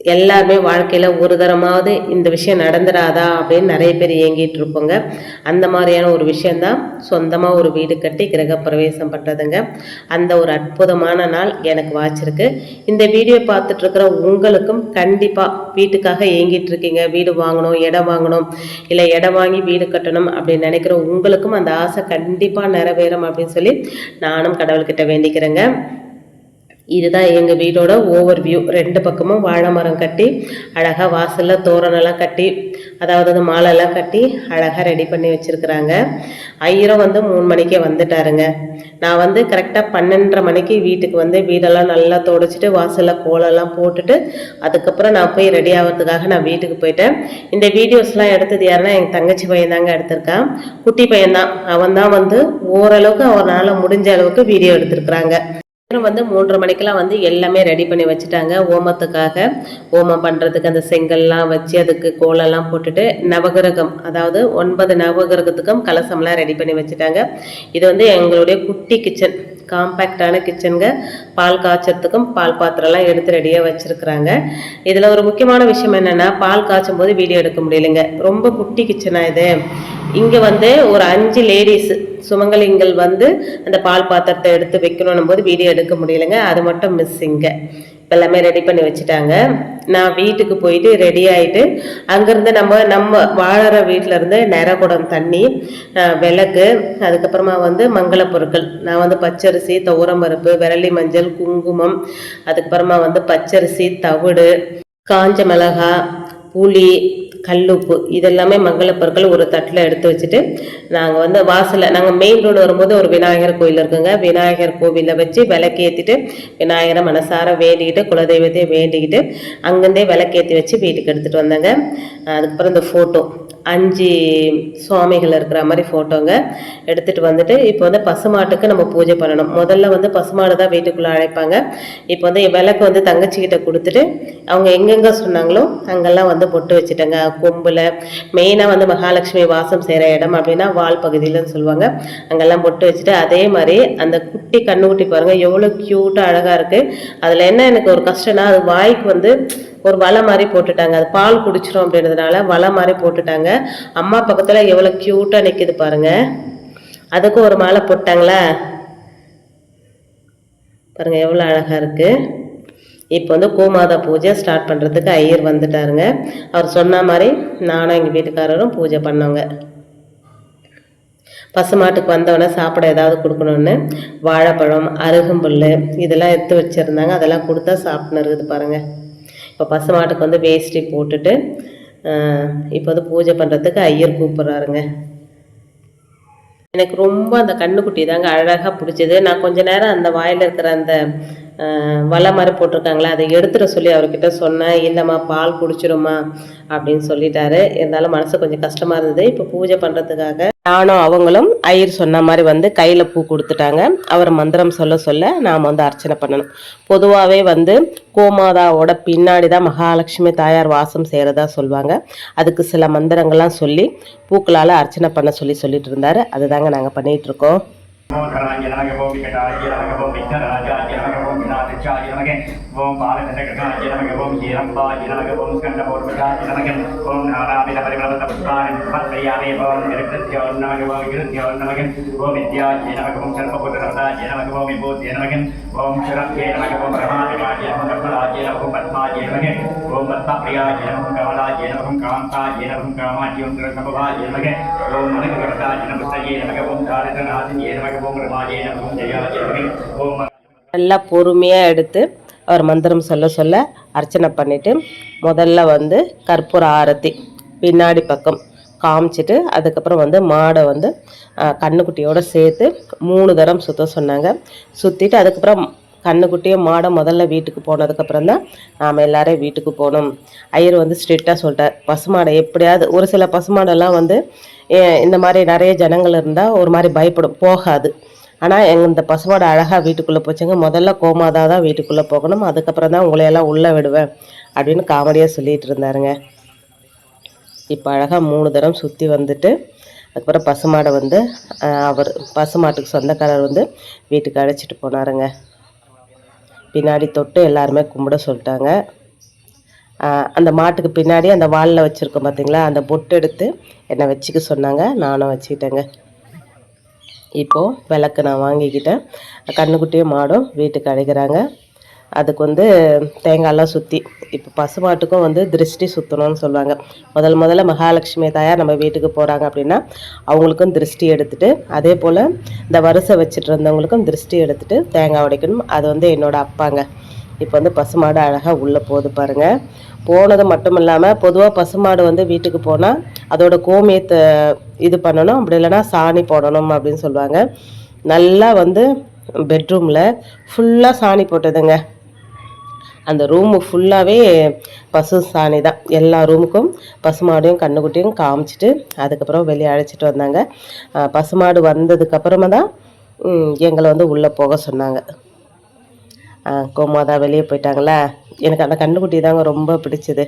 எல்லாருமே வாழ்க்கையில் ஒரு தரமாவது இந்த விஷயம் நடந்துடாதா அப்படின்னு நிறைய பேர் இயங்கிட்டு இருப்போங்க அந்த மாதிரியான ஒரு விஷயந்தான் சொந்தமாக ஒரு வீடு கட்டி கிரகப்பிரவேசம் பண்ணுறதுங்க அந்த ஒரு அற்புதமான நாள் எனக்கு வாச்சிருக்கு இந்த வீடியோ பார்த்துட்டு இருக்கிற உங்களுக்கும் கண்டிப்பாக வீட்டுக்காக ஏங்கிட்டு இருக்கீங்க வீடு வாங்கணும் இடம் வாங்கணும் இல்லை இடம் வாங்கி வீடு கட்டணும் அப்படின்னு நினைக்கிற உங்களுக்கும் அந்த ஆசை கண்டிப்பாக நிறைவேறும் அப்படின்னு சொல்லி நானும் கடவுள்கிட்ட வேண்டிக்கிறேங்க. இதுதான் எங்கள் வீடோட ஓவர் வியூ ரெண்டு பக்கமும் வாழை மரம் கட்டி அழகாக வாசலில் தோரணெல்லாம் கட்டி அதாவது அந்த மாலைலாம் கட்டி அழகாக ரெடி பண்ணி வச்சுருக்குறாங்க. ஐயரும் வந்து மூணு மணிக்கே வந்துட்டாருங்க. நான் வந்து கரெக்டாக பன்னெண்டரை மணிக்கு வீட்டுக்கு வந்து வீடெல்லாம் நல்லா துடைச்சிட்டு வாசலில் கோலெல்லாம் போட்டுட்டு அதுக்கப்புறம் நான் போய் ரெடி ஆகிறதுக்காக நான் வீட்டுக்கு போயிட்டேன். இந்த வீடியோஸ்லாம் எடுத்தது யாருன்னா எங்கள் தங்கச்சி பையன் தாங்க எடுத்திருக்கான். குட்டி பையன்தான். அவன் தான் வந்து ஓரளவுக்கு அவனால் முடிஞ்ச அளவுக்கு வீடியோ எடுத்திருக்கிறாங்க. வந்து மூன்றரை மணிக்கெல்லாம் வந்து எல்லாமே ரெடி பண்ணி வச்சுட்டாங்க. ஓமத்துக்காக ஓமம் பண்ணுறதுக்கு அந்த செங்கல்லாம் வச்சு அதுக்கு கோலெல்லாம் போட்டுட்டு நவகிரகம் அதாவது ஒன்பது நவகிரகத்துக்கும் கலசம்லாம் ரெடி பண்ணி வச்சுட்டாங்க. இது வந்து எங்களுடைய குட்டி கிச்சன் காம்பேக்டான கிச்சனுங்க பால் காய்ச்சறதுக்கும் பால் பாத்திரம்லாம் எடுத்து ரெடியாக வச்சுருக்குறாங்க. இதில் ஒரு முக்கியமான விஷயம் என்னென்னா பால் காய்ச்சும் போது வீடியோ எடுக்க முடியலைங்க. ரொம்ப குட்டி கிச்சனாக இது. இங்கே வந்து ஒரு அஞ்சு லேடிஸ் சுமங்கலிங்கள் வந்து அந்த பால் பாத்திரத்தை எடுத்து வைக்கணும் போது வீடியோ எடுக்க முடியலைங்க. அது மட்டும் மிஸ்ஸிங்க இப்போ எல்லாமே ரெடி பண்ணி வச்சுட்டாங்க. நான் வீட்டுக்கு போயிட்டு ரெடி ஆகிட்டு அங்கேருந்து நம்ம நம்ம வாழற வீட்டில் இருந்து நிறகுடம் தண்ணி விளக்கு அதுக்கப்புறமா வந்து மங்கள பொருட்கள். நான் வந்து பச்சரிசி துவரம்பருப்பு விரலி மஞ்சள் குங்குமம் அதுக்கப்புறமா வந்து பச்சரிசி தவிடு காஞ்ச மிளகாய் புளி கல்லுப்பு. இதெல்லாமே மங்கள பொருட்கள் ஒரு தட்டில் எடுத்து வச்சுட்டு நாங்கள் வந்து வாசலில் நாங்கள் மெயின் ரோடு வரும்போது ஒரு விநாயகர் கோயில் இருக்குங்க. விநாயகர் கோவிலில் வச்சு விளக்கேற்றிட்டு விநாயகரை மனசார வேண்டிக்கிட்டு குலதெய்வத்தை வேண்டிக்கிட்டு அங்கேருந்தே விளக்கேற்றி வச்சு வீட்டுக்கு எடுத்துகிட்டு வந்தாங்க. அதுக்கப்புறம் இந்த ஃபோட்டோ அஞ்சு சுவாமிகள் இருக்கிற மாதிரி ஃபோட்டோங்க எடுத்துகிட்டு வந்துட்டு இப்போ வந்து பசுமாட்டுக்கு நம்ம பூஜை பண்ணணும். முதல்ல வந்து பசுமாடு தான் வீட்டுக்குள்ளே அழைப்பாங்க. இப்போ வந்து விளக்கு வந்து தங்கச்சிக்கிட்ட கொடுத்துட்டு அவங்க எங்கெங்கே சொன்னாங்களோ அங்கெல்லாம் வந்து பொட்டு வச்சுட்டாங்க. கொம்பில். மெயினாக வந்து மகாலட்சுமி வாசம் செய்கிற இடம் அப்படின்னா வால் பகுதியிலன்னு சொல்லுவாங்க. அங்கெல்லாம் பொட்டு வச்சுட்டு அதே மாதிரி அந்த குட்டி கண்ணுக்குட்டி பாருங்கள் எவ்வளோ க்யூட்டாக அழகாக இருக்குது அதில் என்ன எனக்கு ஒரு கஷ்டம்னா அது வாய்க்கு வந்து ஒரு வலை மாதிரி போட்டுட்டாங்க. அது பால் குடிச்சிரும் அப்படின்றதுனால வலை மாதிரி போட்டுட்டாங்க. அம்மா பக்கத்தில் எவ்வளோ க்யூட்டாக நிற்கிது பாருங்க. அதுக்கும் ஒரு மாலை போட்டாங்களா? பாருங்க எவ்வளோ அழகாக இருக்குது இப்போ வந்து கோமாதா பூஜை ஸ்டார்ட் பண்ணுறதுக்கு ஐயர் வந்துட்டாருங்க. அவர் சொன்ன மாதிரி நானும் எங்கள் வீட்டுக்காரரும் பூஜை பண்ணோங்க. பசுமாட்டுக்கு வந்தவொடனே சாப்பிட ஏதாவது கொடுக்கணுன்னு வாழைப்பழம் அருகம்புல் இதெல்லாம் எடுத்து வச்சுருந்தாங்க. அதெல்லாம் கொடுத்தா சாப்பிட்னு இருக்குது பாருங்கள் இப்போ பசுமாட்டுக்கு வந்து வேஷ்டி போட்டுட்டு இப்போ வந்து பூஜை பண்ணுறதுக்கு ஐயர் கூப்பிட்றாருங்க. எனக்கு ரொம்ப அந்த கண்ணுக்குட்டி தாங்க அழகாக பிடிச்சது. நான் கொஞ்ச நேரம் அந்த வாயில் இருக்கிற அந்த வலை மாதிரி போட்டிருக்காங்களே அதை எடுத்துட சொல்லி அவர்கிட்ட சொன்னேன். இல்லைம்மா பால் குடிச்சிருமா அப்படின்னு சொல்லிட்டாரு. இருந்தாலும் மனசு கொஞ்சம் கஷ்டமாக இருந்தது. இப்போ பூஜை பண்ணுறதுக்காக நானும் அவங்களும் ஐயர் சொன்ன மாதிரி வந்து கையில் பூ கொடுத்துட்டாங்க. அவர் மந்திரம் சொல்ல சொல்ல நாம் வந்து அர்ச்சனை பண்ணணும். பொதுவாகவே வந்து கோமாதாவோட பின்னாடி தான் மகாலட்சுமி தாயார் வாசம் செய்கிறதா சொல்லுவாங்க அதுக்கு சில மந்திரங்கள்லாம் சொல்லி பூக்களால் அர்ச்சனை பண்ண சொல்லி சொல்லிட்டு இருந்தார். அதுதாங்க நாங்கள் பண்ணிகிட்ருக்கோம் இருக்கோம் ஓம் கராஜ நமக ஓம் விகடாஜ நமக ஓம் விக்னராஜாஜ நமக ஓம் விநாதச்சாஜ நமக ஓம் பாலகண்டகடாஜ நமக ஓம் ஜீரம்பாஜ நமக ஓம் ஸ்கந்தபோர்வஜாஜ நமக ஓம் நாராவித பரிமளவத புஷ்பாணி பத்மயாமே ஓம் நிருக்தத்யோ நமக ஓம் விருத்யோ நமக ஓம் வித்யாஜ நமக ஓம் சர்வபுத்திரதாஜ நமக ஓம் விபூத்ய நமக ஓம் சுரப்யே நமக ஓம் பிரமாதிகாஜ நமக பத்மராஜ நமக ஓம் பத்மாஜ நமக ஓம் பத்மப்ரியாஜ நமக கமலாஜ நமக ஓம் காந்தாஜ நமக காமாஜ ஓம் திருசம்பவாஜ நமக ஓம் மனகரதாஜ நல்லா பொறுமையாக எடுத்து அவர் மந்திரம் சொல்ல சொல்ல அர்ச்சனை பண்ணிட்டு முதல்ல வந்து கற்பூர ஆரத்தி பின்னாடி பக்கம் காமிச்சிட்டு அதுக்கப்புறம் வந்து மாடை வந்து கண்ணுக்குட்டியோடு சேர்த்து மூணு தரம் சுத்த சொன்னாங்க. சுற்றிட்டு அதுக்கப்புறம் கண்ணுக்குட்டியும் மாடை முதல்ல வீட்டுக்கு போனதுக்கப்புறம் தான் நாம் எல்லாரும் வீட்டுக்கு போகணும் ஐயர் வந்து ஸ்ட்ரிக்டாக சொல்லிட்டார். பசுமாடை எப்படியாவது ஒரு சில பசுமாடெல்லாம் வந்து ஏ- இந்த மாதிரி நிறைய ஜனங்கள் இருந்தால் ஒரு மாதிரி பயப்படும். போகாது. ஆனால் எங்கள் இந்த பசுமாடை அழகாக வீட்டுக்குள்ளே போச்சுங்க. முதல்ல கோமாதா தான் வீட்டுக்குள்ளே போகணும். அதுக்கப்புறம் தான் உங்களையெல்லாம் உள்ளே விடுவேன் அப்படின்னு காமெடியாக சொல்லிகிட்டு இருந்தாருங்க. இப்போ அழகாக மூணு தரம் சுற்றி வந்துட்டு அதுக்கப்புறம் பசுமாடை வந்து அவர் பசுமாட்டுக்கு சொந்தக்காரர் வந்து வீட்டுக்கு அழைச்சிட்டு போனாருங்க. பின்னாடி தொட்டு எல்லாருமே கும்பிட சொல்லிட்டாங்க. அந்த மாட்டுக்கு பின்னாடி அந்த வாலில் வச்சுருக்கோம் பார்த்தீங்களா அந்த பொட்டு எடுத்து என்னை வச்சுக்க சொன்னாங்க. நானும் வச்சுக்கிட்டேங்க. இப்போது விளக்கு நான் வாங்கிக்கிட்டேன். கண்ணுக்குட்டியும் மாடும் வீட்டுக்கு அழைக்கிறாங்க. அதுக்கு வந்து தேங்காயெல்லாம் சுற்றி இப்போ பசுமாட்டுக்கும் வந்து திருஷ்டி சுற்றணும்னு சொல்லுவாங்க. முதல் முதல்ல மகாலட்சுமி தாயார் நம்ம வீட்டுக்கு போகிறாங்க அப்படின்னா அவங்களுக்கும் திருஷ்டி எடுத்துட்டு அதே போல் இந்த வரிசை வச்சுட்டு இருந்தவங்களுக்கும் திருஷ்டி எடுத்துட்டு தேங்காய் உடைக்கணும். அது வந்து என்னோடய அப்பாங்க. இப்போ வந்து பசுமாடு அழகாக உள்ளே போகுது பாருங்கள் போனது மட்டும் இல்லாமல் பொதுவாக பசுமாடு வந்து வீட்டுக்கு போனால் அதோட கோமியத்தை இது பண்ணணும். அப்படி இல்லைன்னா சாணி போடணும் அப்படின்னு சொல்லுவாங்க. நல்லா வந்து பெட்ரூமில் ஃபுல்லாக சாணி போட்டதுங்க. அந்த ரூமு ஃபுல்லாகவே பசு சாணி தான். எல்லா ரூமுக்கும் பசுமாடையும் கண்ணுக்குட்டியும் காமிச்சிட்டு அதுக்கப்புறம் வெளியே அழைச்சிட்டு வந்தாங்க. பசுமாடு வந்ததுக்கப்புறமா தான் எங்களை வந்து உள்ளே போக சொன்னாங்க. கோமாதா வெளியே போயிட்டாங்களா? எனக்கு அந்த கண்ணுக்குட்டி தாங்க ரொம்ப பிடிச்சது.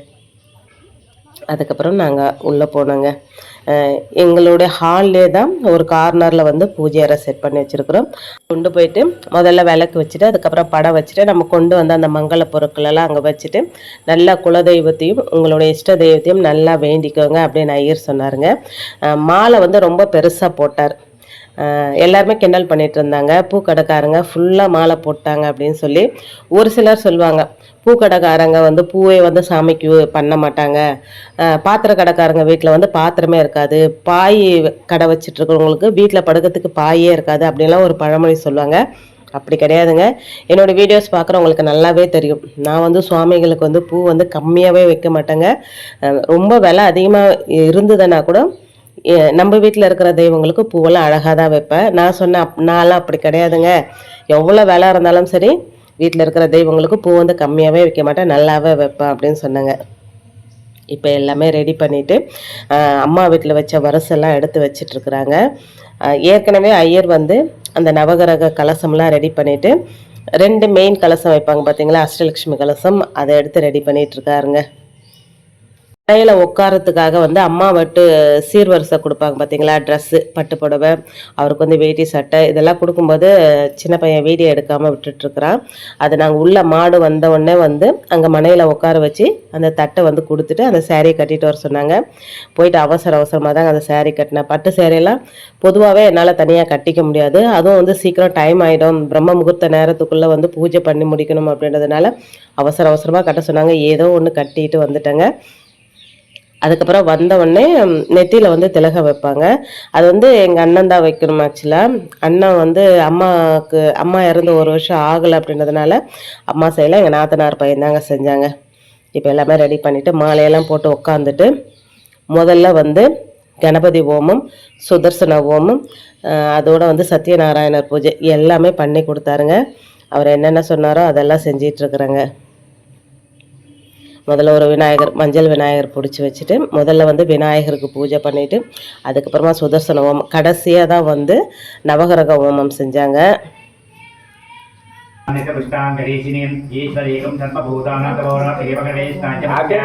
அதுக்கப்புறம் நாங்கள் உள்ளே போனோங்க. எங்களுடைய ஹால்லே தான் ஒரு கார்னரில் வந்து பூஜை அறை செட் பண்ணி வச்சுருக்குறோம். கொண்டு போயிட்டு முதல்ல விளக்கு வச்சுட்டு அதுக்கப்புறம் படம் வச்சுட்டு நம்ம கொண்டு வந்து அந்த மங்கள பொருட்களெல்லாம் அங்கே வச்சுட்டு நல்லா குலதெய்வத்தையும் உங்களுடைய இஷ்ட தெய்வத்தையும் நல்லா வேண்டிக்கோங்க அப்படின்னு ஐயர் சொன்னாருங்க. மாலை வந்து ரொம்ப பெருசாக போட்டார். எல்லாருமே கிண்டல் பண்ணிட்டு இருந்தாங்க. பூக்கடைக்காரங்க ஃபுல்லாக மாலை போட்டாங்க அப்படின்னு சொல்லி ஒரு சிலர் சொல்லுவாங்க. பூக்கடைக்காரங்க வந்து பூவே வந்து சாமிக்கு பண்ண மாட்டாங்க. பாத்திர கடைக்காரங்க வீட்டில் வந்து பாத்திரமே இருக்காது. பாய் கடை வச்சுட்டு இருக்கிறவங்களுக்கு வீட்டில் படுக்கிறதுக்கு பாயே இருக்காது அப்படின்லாம் ஒரு பழமொழி சொல்லுவாங்க. அப்படி கிடையாதுங்க. என்னோடய வீடியோஸ் பார்க்குறவங்களுக்கு நல்லாவே தெரியும். நான் வந்து சுவாமிகளுக்கு வந்து பூ வந்து கம்மியாகவே வைக்க மாட்டேங்க. ரொம்ப விலை அதிகமாக இருந்ததுன்னா கூட நம்ம வீட்டில் இருக்கிற தெய்வங்களுக்கு பூவெல்லாம் அழகாக தான் வைப்பேன். நான் சொன்னேன் அப் நான்லாம் அப்படி கிடையாதுங்க. எவ்வளோ விலை இருந்தாலும் சரி வீட்டில் இருக்கிற தெய்வங்களுக்கு பூ வந்து கம்மியாகவே வைக்க மாட்டேன் நல்லாவே வைப்பேன் அப்படின்னு சொன்னாங்க. இப்போ எல்லாமே ரெடி பண்ணிவிட்டு அம்மா வீட்டில் வச்ச வரசெல்லாம் எடுத்து வச்சிட்ருக்குறாங்க. ஏற்கனவே ஐயர் வந்து அந்த நவகிரக கலசம்லாம் ரெடி பண்ணிவிட்டு ரெண்டு மெயின் கலசம் வைப்பாங்க பார்த்தீங்களா அஷ்டலட்சுமி கலசம் அதை எடுத்து ரெடி பண்ணிகிட்ருக்காருங்க இருக்காருங்க கடையில் உட்காரத்துக்காக வந்து அம்மா வட்டு சீர்வரிசை கொடுப்பாங்க பார்த்தீங்களா ட்ரெஸ்ஸு பட்டு புடவை அவருக்கு வந்து வேட்டி சட்டை இதெல்லாம் கொடுக்கும்போது சின்ன பையன் வீடியோ எடுக்காமல் விட்டுட்ருக்குறான் அது நாங்கள் உள்ள மாடு வந்த உடனே வந்து அங்கே மனையில் உட்கார வச்சு அந்த தட்டை வந்து கொடுத்துட்டு அந்த சேரீயை கட்டிட்டு வர சொன்னாங்க. போயிட்டு அவசர அவசரமாக தாங்க அந்த சேரீ கட்டினேன். பட்டு சேரீலாம் பொதுவாகவே என்னால் தனியாக கட்டிக்க முடியாது. அதுவும் வந்து சீக்கிரம் டைம் ஆகிடும் பிரம்ம முகூர்த்த நேரத்துக்குள்ளே வந்து பூஜை பண்ணி முடிக்கணும் அப்படின்றதுனால அவசர அவசரமாக கட்ட சொன்னாங்க. ஏதோ ஒன்று கட்டிட்டு வந்துட்டேங்க. அதுக்கப்புறம் வந்தவுடனே நெத்தியில் வந்து திலக வைப்பாங்க. அது வந்து எங்கள் அண்ணன் தான் வைக்கணும் ஆக்சுவலாக அண்ணன் வந்து அம்மாவுக்கு அம்மா இறந்து ஒரு வருஷம் ஆகலை அப்படின்றதுனால அம்மா செய்யலாம் எங்கள் நாத்தனார் பையன் தாங்க செஞ்சாங்க. இப்போ எல்லாமே ரெடி பண்ணிவிட்டு மாலையெல்லாம் போட்டு உட்காந்துட்டு முதல்ல வந்து கணபதி ஹோமம் சுதர்சன ஹோமம் அதோடு அதோட வந்து சத்யநாராயணர் பூஜை எல்லாமே பண்ணி கொடுத்தாருங்க. அவர் என்னென்ன சொன்னாரோ அதெல்லாம் செஞ்சிகிட்ருக்குறேங்க முதல்ல ஒரு விநாயகர் மஞ்சள் விநாயகர் பிடிச்சி வச்சுட்டு முதல்ல வந்து விநாயகருக்கு பூஜை பண்ணிவிட்டு அதுக்கப்புறமா சுதர்சன ஹோமம். கடைசியாக தான் வந்து நவகிரக ஹோமம் செஞ்சாங்க. புஷ்டாங்கரீசினியம் ஈஸ்வரீகம் சர்வபூதான தவோரா தேவகணே ஸ்நாஜ அப்படியே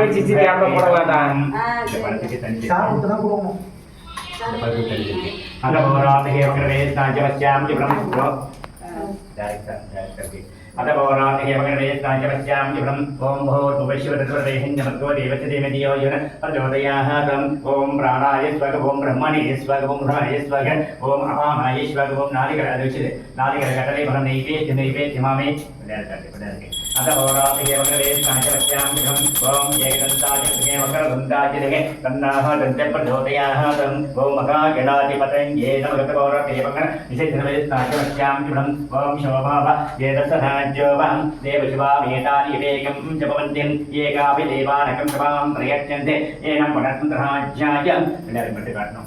അതപോരാധേവകടേശാചപശ്യാമ്യുഭം ഓം ഭോർമുപശിവതൃതേഹിന്യമത്വോ ദേവചതേമതിയോ യുവൻ പ്രചോദയാഹം ഓം പ്രാണായ സ്വക ഓം ബ്രഹ്മണി സ്വക ഓം ഭ്രമണേ സ്വക ഓം അഹാമായ സ്വക ഓം നാളികര അധിവശിത് നാളികര കടലേ ഫലം നൈവേദ്യം നൈവേദ്യമാമേ പിള്ളേർക്കാട്ടെ പിള്ളേർക്ക് प्रचोदयाः तम् ॐ प्राणाय स्वग ॐ ब्रह्मणे स्वग ॐ भ्रमणे स्वग ॐ अपामाय स्वग ॐ नालिकरदुषिते नालिकरकटले फलं नैवेद्य नैवेद्यमामे अथ पौराणिके मगणे साञ्चपश्यां जिवनं ॐ एकदन्ताय सुखे मकरदन्ताय दिगे तन्नाः दन्त्य प्रचोदयाः तम् ॐ महागणाधिपतये नमः पौराणिके मगण निषेधनवे साञ्चपश्यां जिवनं ॐ शोभाव वेदसहाज्योवं देवशिवामेतानि वेगं जपवन्त्यं एकापि देवानकं सभां प्रयच्छन्ते येन पुनर्सन्तराज्याय विनर्मटिकाट्नम्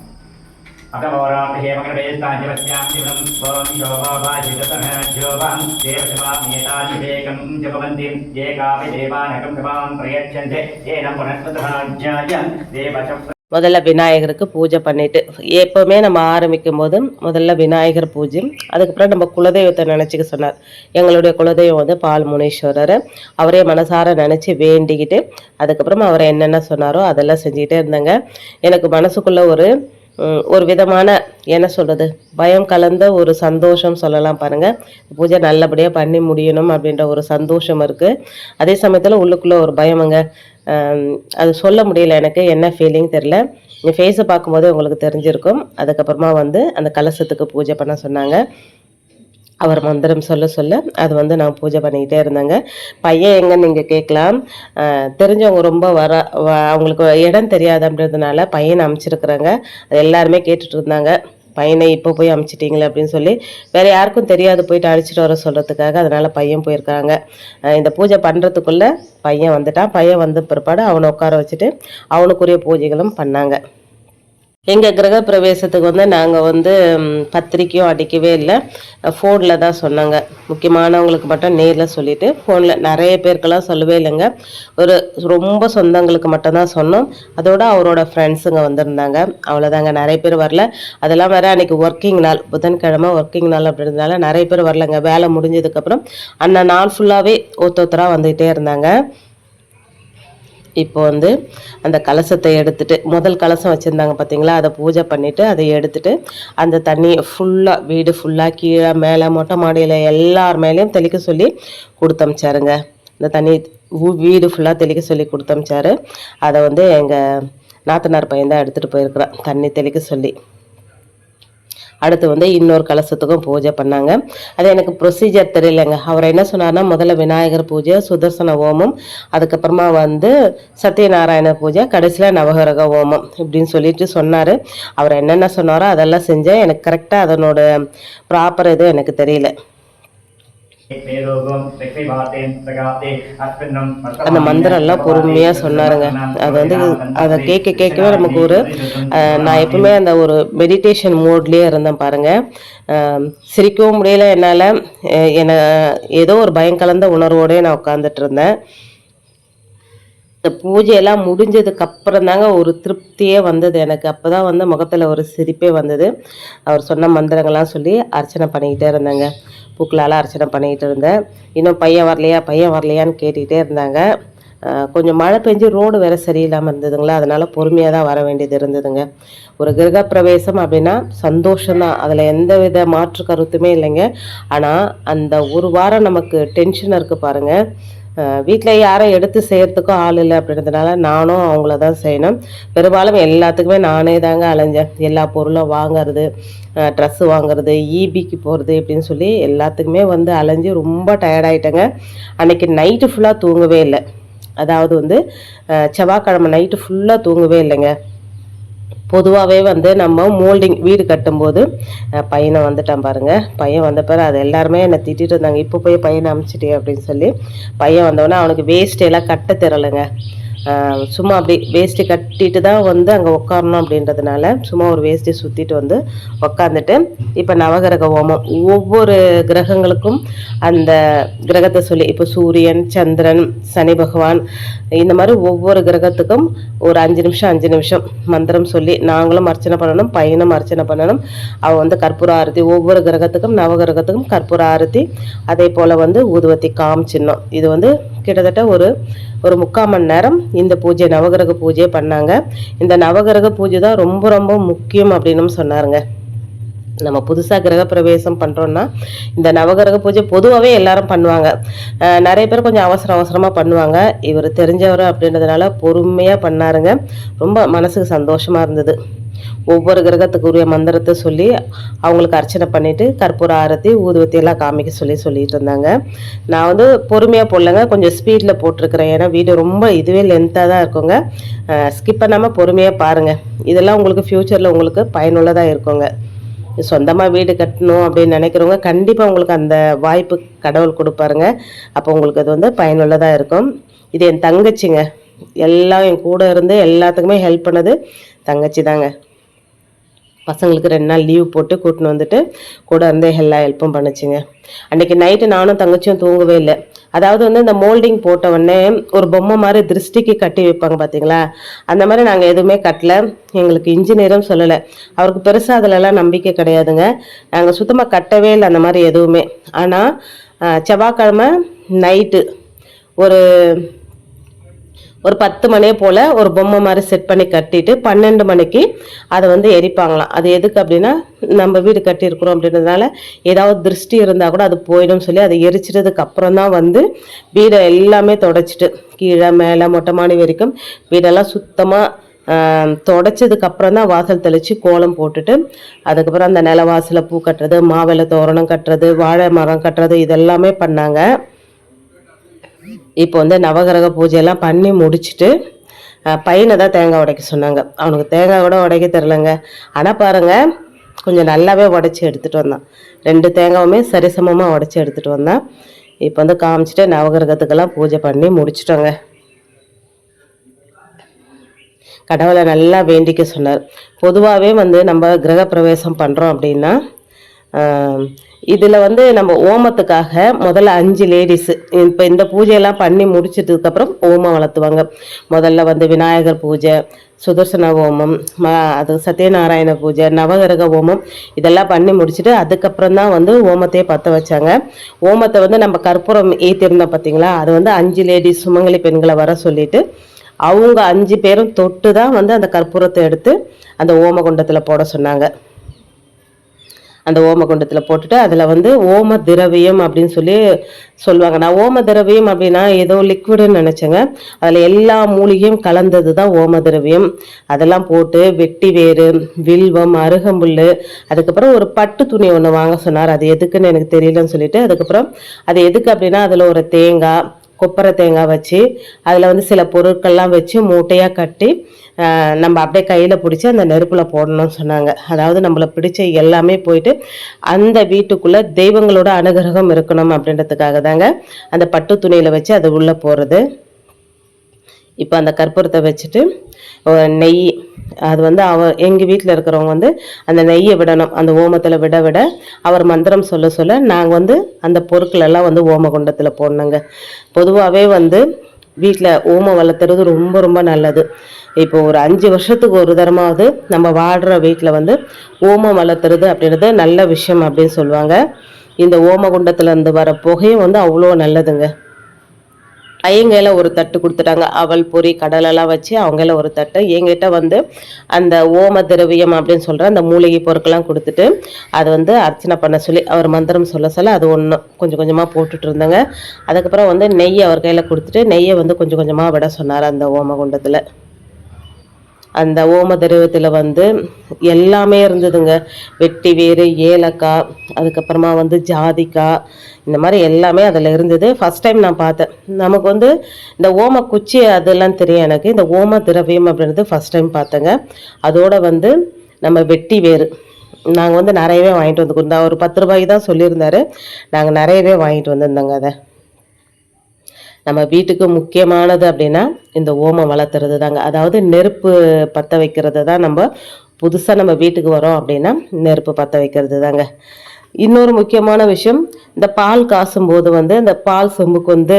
अतपौराभिः मकरवेस्ताजवस्यां शिवं ॐ शोभाभाजितसहाज्योवं देवशिवामेतानि वेगं जपवन्त्यं एकापि देवानकं सभां प्रयच्छन्ते येन पुनर्सन्तराज्याय देवशब्द முதல்ல விநாயகருக்கு பூஜை பண்ணிட்டு எப்போவுமே நம்ம ஆரம்பிக்கும் போது முதல்ல விநாயகர் பூஜை அதுக்கப்புறம் நம்ம குலதெய்வத்தை நினச்சிக்க சொன்னார் எங்களுடைய குலதெய்வம் வந்து பால் முனீஸ்வரர் அவரே மனசார நினச்சி வேண்டிக்கிட்டு அதுக்கப்புறம் அவர் என்னென்ன சொன்னாரோ அதெல்லாம் செஞ்சுக்கிட்டே இருந்தாங்க எனக்கு மனசுக்குள்ள ஒரு உம், ஒரு விதமான என்ன சொல்கிறது பயம் கலந்த ஒரு சந்தோஷம் சொல்லலாம் பாருங்கள் பூஜை நல்லபடியாக பண்ணி முடியணும் அப்படின்ற ஒரு சந்தோஷம் இருக்குது அதே சமயத்தில் உள்ளுக்குள்ளே ஒரு பயமுங்க அது சொல்ல முடியல எனக்கு என்ன ஃபீலிங் தெரில என் ஃபேஸை பார்க்கும்போது உங்களுக்கு தெரிஞ்சிருக்கும். அதுக்கப்புறமா வந்து அந்த கலசத்துக்கு பூஜை பண்ண சொன்னாங்க. அவர் மந்திரம் சொல்ல சொல்ல அது வந்து நான் பூஜை பண்ணிக்கிட்டே இருந்தேங்க. பையன் எங்கே நீங்கள் கேட்கலாம். தெரிஞ்சவங்க ரொம்ப வர வ- அவங்களுக்கு இடம் தெரியாது அப்படின்றதுனால பையனை அமைச்சிருக்கிறாங்க. அது எல்லாருமே கேட்டுட்டு இருந்தாங்க. பையனை இப்போ போய் அமுச்சிட்டிங்களே அப்படின்னு சொல்லி வேறு யாருக்கும் தெரியாது போயிட்டு அழைச்சிட்டு வர சொல்கிறதுக்காக அதனால் பையன் போயிருக்காங்க. இந்த பூஜை பண்ணுறதுக்குள்ளே பையன் வந்துட்டான். பையன் வந்த பிற்பாடு அவனை உட்கார வச்சுட்டு அவனுக்குரிய பூஜைகளும் பண்ணாங்க. எங்கள் கிரக பிரவேசத்துக்கு வந்து நாங்கள் வந்து பத்திரிக்கையும் அடிக்கவே இல்லை. ஃபோனில் தான் சொன்னாங்க. முக்கியமானவங்களுக்கு மட்டும் நேரில் சொல்லிவிட்டு ஃபோனில் நிறைய பேருக்கெல்லாம் சொல்லவே இல்லைங்க. ஒரு ரொம்ப சொந்தங்களுக்கு மட்டும்தான் சொன்னோம். அதோட அவரோட ஃப்ரெண்ட்ஸுங்க வந்திருந்தாங்க. அவ்வளோதாங்க நிறைய பேர் வரல. அதெல்லாம் வேற அன்றைக்கி ஒர்க்கிங் நாள். புதன்கிழமை ஒர்க்கிங் நாள் அப்படின்றதுனால நிறைய பேர் வரலங்க. வேலை முடிஞ்சதுக்கப்புறம் அந்த நாள் ஃபுல்லாகவே ஒருத்த ஒருத்தராக வந்துகிட்டே இருந்தாங்க. இப்போ வந்து அந்த கலசத்தை எடுத்துட்டு முதல் கலசம் வச்சுருந்தாங்க பார்த்தீங்களா அதை பூஜை பண்ணிவிட்டு அதை எடுத்துட்டு அந்த தண்ணியை ஃபுல்லாக வீடு ஃபுல்லாக கீழே மேலே மொட்டை மாடியில் எல்லார் மேலேயும் தெளிக்க சொல்லி கொடுத்தமிச்சாருங்க இந்த தண்ணி வீடு ஃபுல்லாக தெளிக்க சொல்லி கொடுத்தமிச்சாரு அதை வந்து எங்கள் நாத்தனார் பையன் தான் எடுத்துகிட்டு போயிருக்கிறான். தண்ணி தெளிக்க சொல்லி. அடுத்து வந்து இன்னொரு கலசத்துக்கும் பூஜை பண்ணாங்க. அது எனக்கு ப்ரொசீஜர் தெரியலங்க. அவர் என்ன சொன்னார்னா முதல்ல விநாயகர் பூஜை சுதர்சன ஹோமம் அதுக்கப்புறமா வந்து சத்யநாராயண பூஜை கடைசியில் நவகிரக ஓமம் இப்படின்னு சொல்லிட்டு சொன்னார். அவர் என்னென்ன சொன்னாரோ அதெல்லாம் செஞ்சேன். எனக்கு கரெக்டாக அதனோட ப்ராப்பர் இது எனக்கு தெரியல. அந்த மந்திரம் எல்லாம் பொறுமையாக சொன்னாருங்க. அது வந்து அதை கேட்க கேட்கவே நமக்கு ஒரு நான் எப்பவுமே அந்த ஒரு மெடிடேஷன் மோட்லேயே இருந்தேன் பாருங்க. அஹ், சிரிக்கவும் முடியல என்னால். என்ன ஏதோ ஒரு பயம் கலந்த உணர்வோடய நான் உட்காந்துட்டு இருந்தேன். இந்த பூஜையெல்லாம் முடிஞ்சதுக்கு அப்புறம் தாங்க ஒரு திருப்தியே வந்தது எனக்கு. அப்போ தான் வந்து முகத்தில் ஒரு சிரிப்பே வந்தது. அவர் சொன்ன மந்திரங்கள்லாம் சொல்லி அர்ச்சனை பண்ணிக்கிட்டே இருந்தாங்க. பூக்களால் அர்ச்சனை பண்ணிக்கிட்டு இருந்தேன். இன்னும் பையன் வரலையா பையன் வரலையான்னு கேட்டுக்கிட்டே இருந்தாங்க. கொஞ்சம் மழை பெஞ்சு ரோடு வேற சரியில்லாமல் இருந்ததுங்களா? அதனால பொறுமையாக தான் வர வேண்டியது இருந்ததுங்க. ஒரு கிரக பிரவேசம் அப்படின்னா சந்தோஷம்தான். அதில் எந்த வித மாற்று கருத்துமே இல்லைங்க. ஆனால் அந்த ஒரு வாரம் நமக்கு டென்ஷன் இருக்குது பாருங்கள் வீட்டில் யாரும் எடுத்து செய்கிறதுக்கும் ஆள் இல்லை அப்படின்றதுனால நானும் அவங்கள தான் செய்யணும். பெரும்பாலும் எல்லாத்துக்குமே நானே தாங்க அலைஞ்சேன். எல்லா பொருளும் வாங்குறது ட்ரெஸ்ஸு வாங்குறது ஈபிக்கு போகிறது அப்படின்னு சொல்லி எல்லாத்துக்குமே வந்து அலைஞ்சு ரொம்ப டயர்டாயிட்டேங்க அன்னைக்கு நைட்டு ஃபுல்லாக தூங்கவே இல்லை. அதாவது வந்து செவ்வாய்க்கிழமை நைட்டு ஃபுல்லாக தூங்கவே இல்லைங்க. பொதுவாகவே வந்து நம்ம மோல்டிங் வீடு கட்டும்போது பையனை வந்துட்டான் பாருங்க. பையன் வந்த பிறகு அது எல்லாருமே என்னை திட்டிட்டு இருந்தாங்க. இப்போ போய் பையனை அமைச்சிட்டே அப்படின்னு சொல்லி. பையன் வந்தவொடனே அவனுக்கு வேஸ்ட் எல்லாம் கட்ட தெரியலைங்க. சும்மா அப்படி வேஷ்டி கட்டிட்டு தான் வந்து அங்கே உட்காரணும் அப்படின்றதுனால சும்மா ஒரு வேஷ்டி சுற்றிட்டு வந்து உட்காந்துட்டு இப்போ நவகிரக ஹோமம். ஒவ்வொரு கிரகங்களுக்கும் அந்த கிரகத்தை சொல்லி இப்போ சூரியன் சந்திரன் சனி பகவான் இந்த மாதிரி ஒவ்வொரு கிரகத்துக்கும் ஒரு அஞ்சு நிமிஷம் அஞ்சு நிமிஷம் மந்திரம் சொல்லி நாங்களும் அர்ச்சனை பண்ணணும் பையனும் அர்ச்சனை பண்ணணும். அவள் வந்து கற்பூர ஆரத்தி ஒவ்வொரு கிரகத்துக்கும் நவகிரகத்துக்கும் கற்பூர ஆரத்தி அதே போல் வந்து ஊதுவத்தி காமிச்சிடணும் இது வந்து கிட்டத்தட்ட ஒரு ஒரு முக்கால் மணி நேரம் இந்த பூஜை நவகிரக பூஜையை பண்ணாங்க. இந்த நவகிரக பூஜை தான் ரொம்ப ரொம்ப முக்கியம் அப்படின்னு சொன்னாருங்க. நம்ம புதுசாக கிரக பிரவேசம் பண்ணுறோன்னா இந்த நவகிரக பூஜை பொதுவாகவே எல்லாரும் பண்ணுவாங்க. நிறைய பேர் கொஞ்சம் அவசர அவசரமாக பண்ணுவாங்க. இவர் தெரிஞ்சவர் அப்படின்றதுனால பொறுமையாக பண்ணாருங்க. ரொம்ப மனசுக்கு சந்தோஷமாக இருந்தது. ஒவ்வொரு கிரகத்துக்கு உரிய மந்திரத்தை சொல்லி அவங்களுக்கு அர்ச்சனை பண்ணிவிட்டு கற்பூர ஆரத்தி ஊதுவத்தி எல்லாம் காமிக்க சொல்லி சொல்லிட்டு இருந்தாங்க. நான் வந்து பொறுமையாக போடலங்க கொஞ்சம் ஸ்பீடில் போட்டிருக்கிறேன். ஏன்னா வீடியோ ரொம்ப இதுவே லென்த்தாக தான் இருக்குங்க. ஸ்கிப் பண்ணாமல் பொறுமையாக பாருங்கள் இதெல்லாம் உங்களுக்கு ஃப்யூச்சரில் உங்களுக்கு பயனுள்ளதாக இருக்குங்க. சொந்தமாக வீடு கட்டணும் அப்படின்னு நினைக்கிறவங்க கண்டிப்பாக உங்களுக்கு அந்த வாய்ப்பு கடவுள் கொடுப்பாருங்க. அப்போ உங்களுக்கு அது வந்து பயனுள்ளதாக இருக்கும். இது என் தங்கச்சிங்க. எல்லாம் என் கூட இருந்து எல்லாத்துக்குமே ஹெல்ப் பண்ணது தங்கச்சி தாங்க பசங்களுக்கு ரெண்டு நாள் லீவ் போட்டு கூட்டின்னு வந்துட்டு கூட இருந்தே எல்லா ஹெல்ப்பும் பண்ணுச்சுங்க. அன்றைக்கி நைட்டு நானும் தங்கச்சியும் தூங்கவே இல்லை. அதாவது வந்து இந்த மோல்டிங் போட்ட உடனே ஒரு பொம்மை மாதிரி திருஷ்டிக்கு கட்டி வைப்பாங்க பார்த்தீங்களா அந்த மாதிரி நாங்கள் எதுவுமே கட்டல. எங்களுக்கு இன்ஜினியரும் சொல்லலை. அவருக்கு பெருசாக அதிலலாம் நம்பிக்கை கிடையாதுங்க. நாங்கள் சுத்தமாக கட்டவே இல்லை அந்த மாதிரி எதுவுமே. ஆனால் செவ்வாய்க்கிழமை நைட்டு ஒரு ஒரு பத்து மணியை போல் ஒரு பொம்மை மாதிரி செட் பண்ணி கட்டிட்டு பன்னெண்டு மணிக்கு அதை வந்து எரிப்பாங்களாம். அது எதுக்கு அப்படின்னா நம்ம வீடு கட்டியிருக்கிறோம் அப்படின்றதுனால ஏதாவது திருஷ்டி இருந்தால் கூட அது போயிடும் சொல்லி அதை எரிச்சிட்டதுக்கு அப்புறம் தான் வந்து வீடை எல்லாமே தொடச்சிட்டு கீழே மேலே மொட்டை மாடி வரைக்கும் வீடெல்லாம் சுத்தமாக தொடச்சதுக்கு அப்புறம் தான் வாசல் தெளித்து கோலம் போட்டுட்டு அதுக்கப்புறம் அந்த நில வாசலை பூ கட்டுறது மாவிலை தோரணம் கட்டுறது வாழை மரம் கட்டுறது இதெல்லாமே பண்ணாங்க. இப்போ வந்து நவகிரக பூஜையெல்லாம் பண்ணி முடிச்சுட்டு பையனை தான் தேங்காய் உடைக்க சொன்னாங்க. அவனுக்கு தேங்காய் கூட உடைக்க தெரிலங்க. ஆனால் பாருங்க கொஞ்சம் நல்லாவே உடச்சி எடுத்துகிட்டு வந்தான். ரெண்டு தேங்காவுமே சரிசமமாக உடைச்சி எடுத்துகிட்டு வந்தான். இப்போ வந்து காமிச்சிட்டு நவகிரகத்துக்கெல்லாம் பூஜை பண்ணி முடிச்சிட்டோங்க. கடவுளை நல்லா வேண்டிக்க சொன்னார். பொதுவாகவே வந்து நம்ம கிரகப்பிரவேசம் பண்ணுறோம் அப்படின்னா இதில் வந்து நம்ம ஓமத்துக்காக முதல்ல அஞ்சு லேடிஸு இப்போ இந்த பூஜையெல்லாம் பண்ணி முடிச்சிட்டதுக்கப்புறம் ஓமம் வளர்த்துவாங்க. முதல்ல வந்து விநாயகர் பூஜை சுதர்சன ஹோமம் அது சத்யநாராயண பூஜை நவகிரக ஹோமம் இதெல்லாம் பண்ணி முடிச்சுட்டு அதுக்கப்புறம் தான் வந்து ஓமத்தையே பற்ற வச்சாங்க. ஓமத்தை வந்து நம்ம கற்பூரம் ஏற்றிருந்தோம் பார்த்தீங்களா அது வந்து அஞ்சு லேடிஸ் சுமங்கலி பெண்களை வர சொல்லிட்டு அவங்க அஞ்சு பேரும் தொட்டு தான் வந்து அந்த கற்பூரத்தை எடுத்து அந்த ஓமகுண்டத்தில் போட சொன்னாங்க. அந்த ஓமகுண்டத்தில் போட்டுட்டு அதில் வந்து ஓம திரவியம் அப்படின்னு சொல்லி சொல்லுவாங்க. நான் ஓம திரவியம் அப்படின்னா ஏதோ லிக்விடுன்னு நினச்சேங்க. அதில் எல்லா மூலிகையும் கலந்தது தான் ஓம திரவியம். அதெல்லாம் போட்டு வெட்டி வேறு வில்வம் அருகம்புல் அதுக்கப்புறம் ஒரு பட்டு துணி ஒன்று வாங்க சொன்னார். அது எதுக்குன்னு எனக்கு தெரியலன்னு சொல்லிட்டு அதுக்கப்புறம் அது எதுக்கு அப்படின்னா அதில் ஒரு தேங்காய் கொப்பரை தேங்காய் வச்சு அதில் வந்து சில பொருட்கள்லாம் வச்சு மூட்டையாக கட்டி நம்ம அப்படியே கையில் பிடிச்சி அந்த நெருப்பில் போடணும்னு சொன்னாங்க. அதாவது நம்மளை பிடிச்ச எல்லாமே போயிட்டு அந்த வீட்டுக்குள்ளே தெய்வங்களோட அனுகிரகம் இருக்கணும் அப்படின்றதுக்காக தாங்க அந்த பட்டு துணியில் வச்சு அது உள்ளே போகிறது இப்போ அந்த கற்பூரத்தை வச்சுட்டு நெய் அது வந்து அவ எங்கள் வீட்டில் இருக்கிறவங்க வந்து அந்த நெய்யை விடணும் அந்த ஓமத்தில் விட விட அவர் மந்திரம் சொல்ல சொல்ல நாங்கள் வந்து அந்த பொருட்களெல்லாம் வந்து ஓமகுண்டத்தில் போடணுங்க. பொதுவாகவே வந்து வீட்டில் ஓமம் வளர்த்துறது ரொம்ப ரொம்ப நல்லது. இப்போ ஒரு அஞ்சு வருஷத்துக்கு ஒரு தரமாவது நம்ம வாடுற வீட்டில் வந்து ஓமம் வளர்த்துறது அப்படின்றது நல்ல விஷயம் அப்படின்னு சொல்லுவாங்க. இந்த ஓமகுண்டத்துல இருந்து வர புகையும் வந்து அவ்வளோ நல்லதுங்க. ஐயங்கையில் ஒரு தட்டு கொடுத்துட்டாங்க. அவல் பொரி கடலெல்லாம் வச்சு அவங்கள ஒரு தட்டு. எங்கிட்ட வந்து அந்த ஓம திரவியம் அப்படின்னு சொல்கிற அந்த மூலிகை பொருட்கள்லாம் கொடுத்துட்டு அது வந்து அர்ச்சனை பண்ண சொல்லி அவர் மந்திரம் சொல்ல சொல்ல அது ஒன்று கொஞ்சம் கொஞ்சமாக போட்டுட்டு இருந்தாங்க. அதுக்கப்புறம் வந்து நெய் அவர் கையில் கொடுத்துட்டு நெய்யை வந்து கொஞ்சம் கொஞ்சமாக விட சொன்னார் அந்த ஓம குண்டத்தில் அந்த ஓம திரவத்தில் வந்து எல்லாமே இருந்ததுங்க. வெட்டி வேறு ஏலக்காய் அதுக்கப்புறமா வந்து ஜாதிக்காய் இந்த மாதிரி எல்லாமே அதில் இருந்தது. ஃபஸ்ட் டைம் நான் பார்த்தேன். நமக்கு வந்து இந்த ஓம குச்சி அதெல்லாம் தெரியும் எனக்கு. இந்த ஓம திரவியம் அப்படின்றது ஃபஸ்ட் டைம் பார்த்தேங்க. அதோடு வந்து நம்ம வெட்டி வேறு நாங்கள் வந்து நிறையவே வாங்கிட்டு வந்து கொடுத்தோம். ஒரு பத்து ரூபாய்க்கு தான் சொல்லியிருந்தாரு. நாங்கள் நிறையவே வாங்கிட்டு வந்திருந்தோங்க அதை. நம்ம வீட்டுக்கு முக்கியமானது அப்படின்னா இந்த ஓமம் வளர்த்துறது தாங்க அதாவது நெருப்பு பற்ற வைக்கிறது தான் நம்ம புதுசாக நம்ம வீட்டுக்கு வரோம் அப்படின்னா நெருப்பு பற்ற வைக்கிறது தாங்க இன்னொரு முக்கியமான விஷயம் இந்த பால் காசும் போது வந்து இந்த பால் சொம்புக்கு வந்து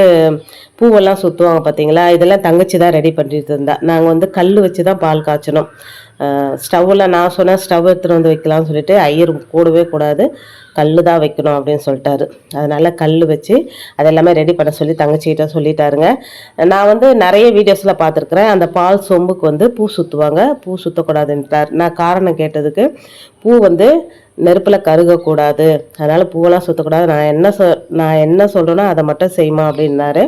பூவெல்லாம் சுற்றுவாங்க பார்த்தீங்களா இதெல்லாம் தங்கச்சி தான் ரெடி பண்ணிட்டு இருந்தா. நாங்கள் வந்து கல் வச்சு தான் பால் காய்ச்சணும். ஸ்டவ்வில் நான் சொன்னேன் ஸ்டவ் எடுத்துகிட்டு வந்து வைக்கலாம்னு சொல்லிட்டு ஐயர் கூடவே கூடாது. கல் தான் வைக்கணும் அப்படின்னு சொல்லிட்டாரு. அதனால் கல் வச்சு அதெல்லாமே ரெடி பண்ண சொல்லி தங்கச்சிகிட்ட சொல்லிட்டாருங்க. நான் வந்து நிறைய வீடியோஸில் பார்த்துருக்குறேன். அந்த பால் சொம்புக்கு வந்து பூ சுற்றுவாங்க பூ சுற்றக்கூடாதுன்ட்டார் நான் காரணம் கேட்டதுக்கு பூ வந்து நெருப்பில் கருகக்கூடாது. அதனால் பூவெல்லாம் சுற்றக்கூடாது நான் என்ன சொ நான் என்ன சொல்கிறேனோ அதை மட்டும் செய்யுமா அப்படின்னாரு.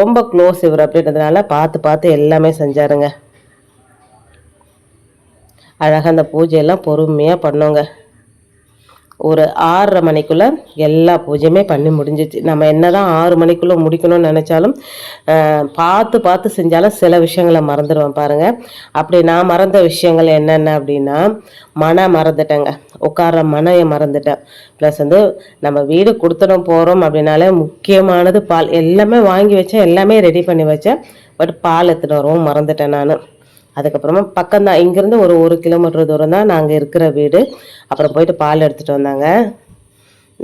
ரொம்ப க்ளோஸ் இவர் அப்படின்றதுனால பார்த்து பார்த்து எல்லாமே செஞ்சாருங்க. அழகாக அந்த பூஜையெல்லாம் பொறுமையாக பண்ணோங்க. ஒரு ஆறரை மணிக்குள்ளே எல்லா பூஜையுமே பண்ணி முடிஞ்சிச்சு. நம்ம என்ன தான் ஆறு மணிக்குள்ளே முடிக்கணும்னு நினச்சாலும் பார்த்து பார்த்து செஞ்சாலும் சில விஷயங்களை மறந்துடுவேன் பாருங்கள் அப்படி நான் மறந்த விஷயங்கள் என்னென்ன அப்படின்னா மன மறந்துட்டேங்க. உட்கார மனையை மறந்துட்டேன். ப்ளஸ் வந்து நம்ம வீடு கொடுத்துடும் போகிறோம் அப்படின்னாலே முக்கியமானது பால். எல்லாமே வாங்கி வச்சேன் எல்லாமே ரெடி பண்ணி வச்சேன். பட் பால் எடுத்துகிட்டு வரவும் மறந்துட்டேன் நான். அதுக்கப்புறமா பக்கம்தான். இங்கேருந்து ஒரு ஒரு கிலோமீட்டர் தூரம் தான் நாங்கள் இருக்கிற வீடு. அப்புறம் போயிட்டு பால் எடுத்துகிட்டு வந்தாங்க.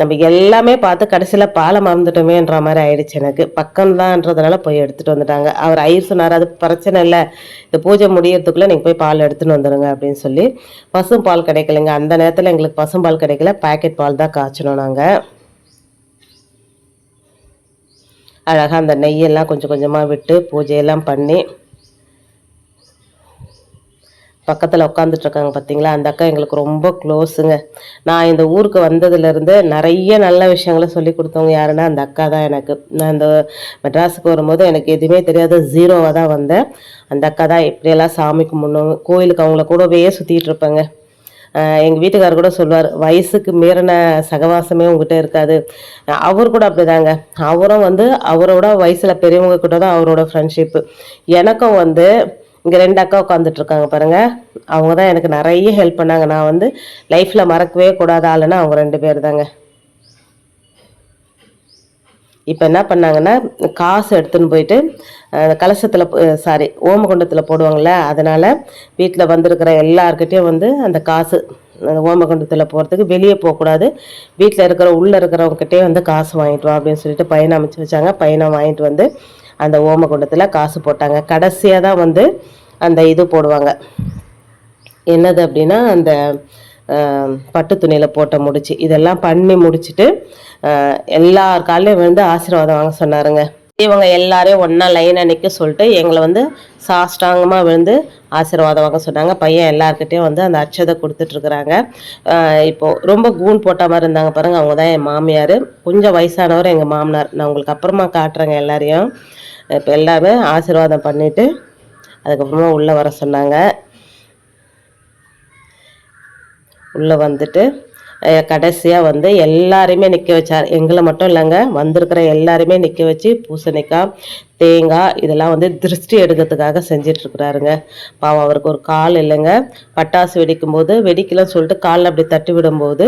நம்ம எல்லாமே பார்த்து கடைசியில் பாலை மறந்துட்டோமேன்ற மாதிரி ஆயிடுச்சு எனக்கு. பக்கம்தான்றதுனால போய் எடுத்துகிட்டு வந்துட்டாங்க. அவர் ஐயர் சொன்னார் அது பிரச்சனை இல்லை. இந்த பூஜை முடியறதுக்குள்ளே நீங்கள் போய் பால் எடுத்துன்னு வந்துடுங்க அப்படின்னு சொல்லி. பசும் பால் கிடைக்கலைங்க. அந்த நேரத்தில் எங்களுக்கு பசும் பால் கிடைக்கல. பாக்கெட் பால் தான் காய்ச்சணும் நாங்கள் அழகாக அந்த நெய்யெல்லாம் கொஞ்சம் கொஞ்சமாக விட்டு பூஜையெல்லாம் பண்ணி பக்கத்தில் உட்காந்துட்ருக்காங்க பார்த்தீங்களா அந்த அக்கா எங்களுக்கு ரொம்ப க்ளோஸுங்க நான் இந்த ஊருக்கு வந்ததுலேருந்து நிறைய நல்ல விஷயங்களை சொல்லி கொடுத்தவங்க யாருன்னா அந்த அக்கா தான் எனக்கு. நான் இந்த மெட்ராஸுக்கு வரும்போது எனக்கு எதுவுமே தெரியாத ஜீரோவாக தான் வந்தேன். அந்த அக்கா தான் எப்படியெல்லாம் சாமி கும்பிடணும். கோயிலுக்கு அவங்கள கூடவே சுற்றிட்டு இருப்பேங்க. எங்கள் வீட்டுக்காரர் கூட சொல்லுவார் வயசுக்கு மீறின சகவாசமே உங்ககிட்ட இருக்காது. அவர் கூட அப்படிதாங்க. அவரும் வந்து அவரோட வயசில் பெரியவங்க கூட தான் அவரோட ஃப்ரெண்ட்ஷிப்பு எனக்கும் வந்து இங்கே ரெண்டு அக்கா உட்காந்துட்டு இருக்காங்க பாருங்க. அவங்க தான் எனக்கு நிறைய ஹெல்ப் பண்ணாங்க. நான் வந்து லைஃப்பில் மறக்கவே கூடாத ஆளுன்னா அவங்க ரெண்டு பேர் தாங்க இப்போ என்ன பண்ணாங்கன்னா காசு எடுத்துன்னு போயிட்டு கலசத்தில் சாரி ஓமகுண்டத்தில் போடுவாங்கள்ல அதனால் வீட்டில் வந்திருக்கிற எல்லாருக்கிட்டேயும் வந்து அந்த காசு அந்த ஓமகுண்டத்தில் போகிறதுக்கு வெளியே போகக்கூடாது வீட்டில் இருக்கிற உள்ளே இருக்கிறவங்ககிட்டே வந்து காசு வாங்கிட்டு வா அப்படின்னு சொல்லிட்டு பையனை அமைச்சு வச்சாங்க. பையனை வாங்கிட்டு வந்து அந்த ஓமகுண்டத்தில் காசு போட்டாங்க. கடைசியாக தான் வந்து அந்த இது போடுவாங்க. என்னது அப்படின்னா அந்த பட்டு துணியில் போட்ட முடிச்சு. இதெல்லாம் பண்ணி முடிச்சுட்டு எல்லார் காலையும் விழுந்து ஆசீர்வாதம் வாங்க சொன்னாருங்க. இவங்க எல்லாரையும் ஒன்றா லைனாக நிற்க சொல்லிட்டு எங்களை வந்து சாஷ்டாங்கமாக விழுந்து ஆசீர்வாதம் வாங்க சொன்னாங்க. பையன் எல்லாருக்கிட்டேயும் வந்து அந்த அச்சதை கொடுத்துட்ருக்குறாங்க இப்போது ரொம்ப கூண் போட்ட மாதிரி இருந்தாங்க பாருங்கள் அவங்க தான் என் மாமியார். கொஞ்சம் வயசானவர் எங்கள் மாமனார். நான் உங்களுக்கு அப்புறமா காட்டுறேங்க எல்லாரையும். இப்போ எல்லாமே ஆசீர்வாதம் பண்ணிவிட்டு அதுக்கப்புறமா உள்ளே வர சொன்னாங்க. உள்ளே வந்துட்டு கடைசியாக வந்து எல்லாரையுமே நிற்க வச்சார். எங்களை மட்டும் இல்லைங்க வந்திருக்கிற எல்லாருமே நிற்க வச்சு பூசணிக்காய் தேங்காய் இதெல்லாம் வந்து திருஷ்டி எடுக்கிறதுக்காக செஞ்சிட்ருக்கிறாருங்க. பாவம் அவருக்கு ஒரு கால் இல்லைங்க. பட்டாசு வெடிக்கும் போது வெடிக்கலன்னு சொல்லிட்டு காலில் அப்படி தட்டி விடும்போது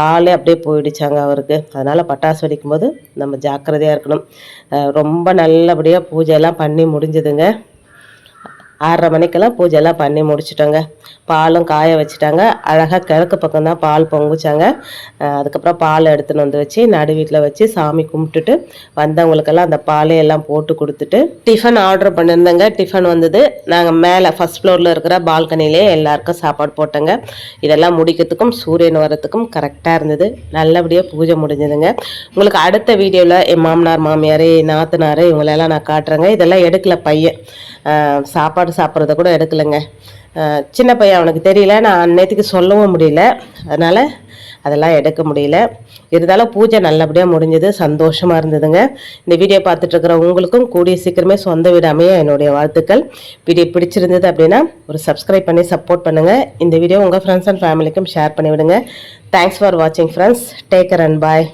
காலே அப்படியே போயிடுச்சாங்க அவருக்கு. அதனால் பட்டாசு வெடிக்கும் போது நம்ம ஜாக்கிரதையாக இருக்கணும். ரொம்ப நல்லபடியாக பூஜையெல்லாம் பண்ணி முடிஞ்சுதுங்க. ஆறரை மணிக்கெல்லாம் பூஜைலாம் பண்ணி முடிச்சிட்டோங்க. பாலும் காய வச்சுட்டாங்க. அழகாக கிழக்கு பக்கம் தான் பால் பொங்குச்சாங்க. அதுக்கப்புறம் பால் எடுத்துன்னு வந்து வச்சு நடு வீட்டில் வச்சு சாமி கும்பிட்டுட்டு வந்தவங்களுக்கெல்லாம் அந்த பாலையெல்லாம் எல்லாம் போட்டு கொடுத்துட்டு டிஃபன் ஆர்டர் பண்ணியிருந்தேங்க. டிஃபன் வந்தது. நாங்கள் மேலே ஃபர்ஸ்ட் ஃப்ளோரில் இருக்கிற பால்கனிலே எல்லாருக்கும் சாப்பாடு போட்டோங்க. இதெல்லாம் முடிக்கிறதுக்கும் சூரியன் வரத்துக்கும் கரெக்டாக இருந்தது. நல்லபடியாக பூஜை முடிஞ்சதுங்க. உங்களுக்கு அடுத்த வீடியோவில் என் மாமனார் மாமியார் நாத்தனார் இவங்களெல்லாம் நான் காட்டுறேங்க. இதெல்லாம் எடுக்கல பையன். சாப்பாடு சாப்பாடு சாப்பிட்றத கூட எடுக்கலைங்க. சின்ன பையன் அவனுக்கு தெரியல. நான் அன்னைத்துக்கு சொல்லவும் முடியல. அதனால் அதெல்லாம் எடுக்க முடியல. இருந்தாலும் பூஜை நல்லபடியாக முடிஞ்சது. சந்தோஷமாக இருந்ததுங்க. இந்த வீடியோ பார்த்துட்ருக்குற உங்களுக்கும் கூடிய சீக்கிரமே சொந்த வீடாமையே என்னுடைய வாழ்த்துக்கள். வீடியோ பிடிச்சிருந்தது அப்படின்னா ஒரு சப்ஸ்கிரைப் பண்ணி சப்போர்ட் பண்ணுங்கள் இந்த வீடியோ உங்கள் ஃப்ரெண்ட்ஸ் அண்ட் ஃபேமிலிக்கும் ஷேர் பண்ணிவிடுங்க. தேங்க்ஸ் ஃபார் வாட்சிங் friends take care and bye